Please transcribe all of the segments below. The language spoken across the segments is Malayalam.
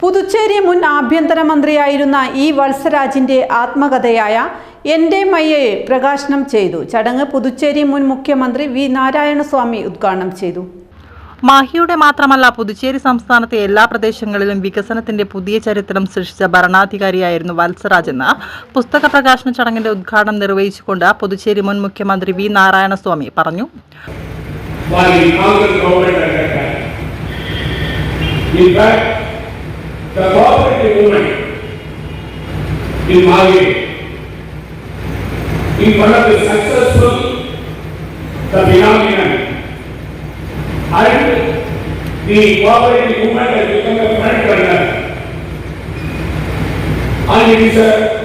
പുതുച്ചേരി മുൻ ആഭ്യന്തരമന്ത്രിയായിരുന്ന ഇ വത്സരാജിന്റെ ആത്മകഥയായ എന്റെ മയ്യയെ പ്രകാശനം ചെയ്തു. ചടങ്ങ് പുതുച്ചേരി മുൻ മുഖ്യമന്ത്രി വി. നാരായണസ്വാമി ഉദ്ഘാടനം ചെയ്തു. മാഹിയുടെ മാത്രമല്ല പുതുച്ചേരി സംസ്ഥാനത്തെ എല്ലാ പ്രദേശങ്ങളിലും വികസനത്തിന്റെ പുതിയ ചരിത്രം സൃഷ്ടിച്ച ഭരണാധികാരിയായിരുന്നു വത്സരാജ് എന്ന. പുസ്തക പ്രകാശന ചടങ്ങിന്റെ ഉദ്ഘാടനം നിർവഹിച്ചുകൊണ്ട് പുതുച്ചേരി മുൻ മുഖ്യമന്ത്രി വി. നാരായണസ്വാമി പറഞ്ഞു. In fact, the cooperative movement in Mali is one of the successful the phenomenon and the cooperative movement has become a front runner and it is a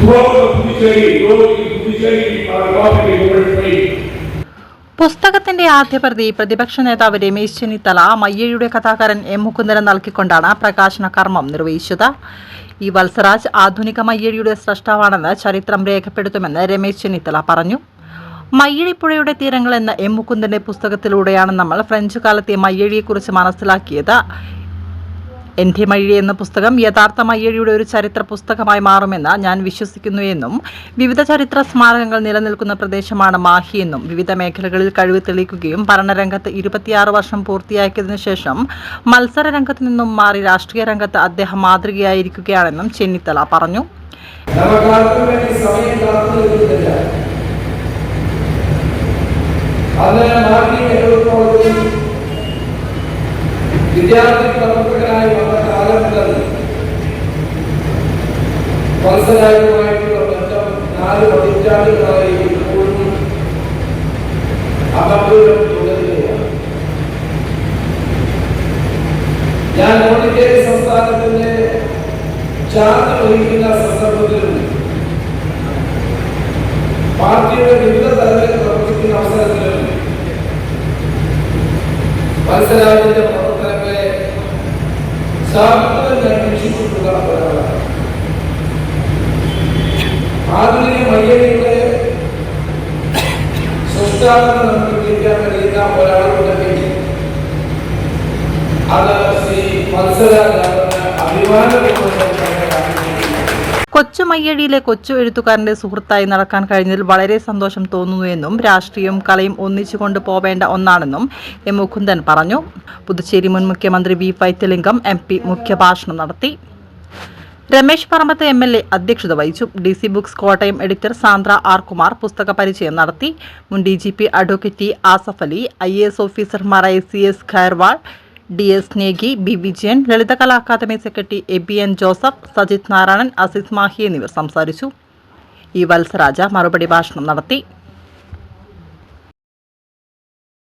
throughout the Puducherry, throughout the Puducherry, our cooperative movement faith. പുസ്തകത്തിന്റെ ആദ്യ പ്രതി പ്രതിപക്ഷ നേതാവ് രമേശ് ചെന്നിത്തല മയ്യയുടെ കഥാകാരൻ എം മുകുന്ദരൻ നൽകിക്കൊണ്ടാണ് പ്രകാശന കർമ്മം നിർവഹിച്ചത്. ഈ വത്സരാജ് ആധുനിക മയ്യഴിയുടെ സ്രഷ്ടാവാണെന്ന് ചരിത്രം രേഖപ്പെടുത്തുമെന്ന് രമേശ് ചെന്നിത്തല പറഞ്ഞു. മയ്യഴിപ്പുഴയുടെ തീരങ്ങൾ എന്ന എം മുകുന്ദന്റെ പുസ്തകത്തിലൂടെയാണ് നമ്മൾ ഫ്രഞ്ച് കാലത്തെ മയ്യഴിയെക്കുറിച്ച് മനസ്സിലാക്കിയത്. എന്റെ മഴി എന്ന പുസ്തകം യഥാർത്ഥ മയ്യഴിയുടെ ഒരു ചരിത്ര പുസ്തകമായി മാറുമെന്ന് ഞാൻ വിശ്വസിക്കുന്നു എന്നും വിവിധ ചരിത്ര സ്മാരകങ്ങൾ നിലനിൽക്കുന്ന പ്രദേശമാണ് മാഹി എന്നും വിവിധ മേഖലകളിൽ കഴിവ് തെളിയിക്കുകയും ഭരണരംഗത്ത് ഇരുപത്തിയാറ് വർഷം പൂർത്തിയാക്കിയതിനു ശേഷം മത്സര രംഗത്ത് നിന്നും മാറി രാഷ്ട്രീയ രംഗത്ത് അദ്ദേഹം മാതൃകയായിരിക്കുകയാണെന്നും ചെന്നിത്തല പറഞ്ഞു. വത്സരായുമായിട്ടുള്ള ബന്ധം നാല് പതിറ്റാണ്ടുകളായി ഇപ്പോഴും അപൂർവം തുടരുകയാണ് ഞാൻ പോണ്ടിച്ചേരി സംസ്ഥാനത്തിന്റെ ചാർജ് വഹിക്കുന്ന സന്ദർഭത്തിലും പാർട്ടിയുടെ വിവിധ തലങ്ങളിൽ പ്രവർത്തിക്കുന്ന അവസരത്തിലും മത്സരാജിന്റെ പ്രവർത്തനങ്ങളെ സാമൂഹിക ഞാൻ വീക്ഷിച്ചിട്ടുള്ള ഒരാളാണ് ആധുനിക മയ്യയുടെ സൃഷ്ടാവെന്ന് നമുക്ക് വിളിക്കാൻ കഴിയുന്ന ഒരാളുണ്ടെങ്കിൽ അത് ശ്രീ കാണിക്കുന്നു കൊച്ചു മയ്യഴിയിലെ കൊച്ചു എഴുത്തുകാരന്റെ സുഹൃത്തായി നടക്കാൻ കഴിഞ്ഞതിൽ വളരെ സന്തോഷം തോന്നുന്നു എന്നും രാഷ്ട്രീയവും കലയും ഒന്നിച്ചുകൊണ്ട് കൊണ്ടുപോവേണ്ട ഒന്നാണെന്നും എം മുകുന്ദൻ പറഞ്ഞു. പുതുച്ചേരി മുൻ മുഖ്യമന്ത്രി വി വൈദ്യലിംഗം എം പി മുഖ്യഭാഷണം നടത്തി. Ramesh Parambath M L A അധ്യക്ഷത വഹിച്ചു. D C books Kottayam editor Sandra R Kumar പുസ്തക പരിചയം നടത്തി. മുൻ D G P advocate Asaf Ali I A ഓഫീസർമാരായ C S Khairwal D S Negi B Vijayan Lalithakala academy secretary A B N Joseph Sajith Narayanan Asis Mahi എന്നിവർ സംസാരിച്ചു. ഈ വത്സരാജ മറുപടി ഭാഷണം നടത്തി.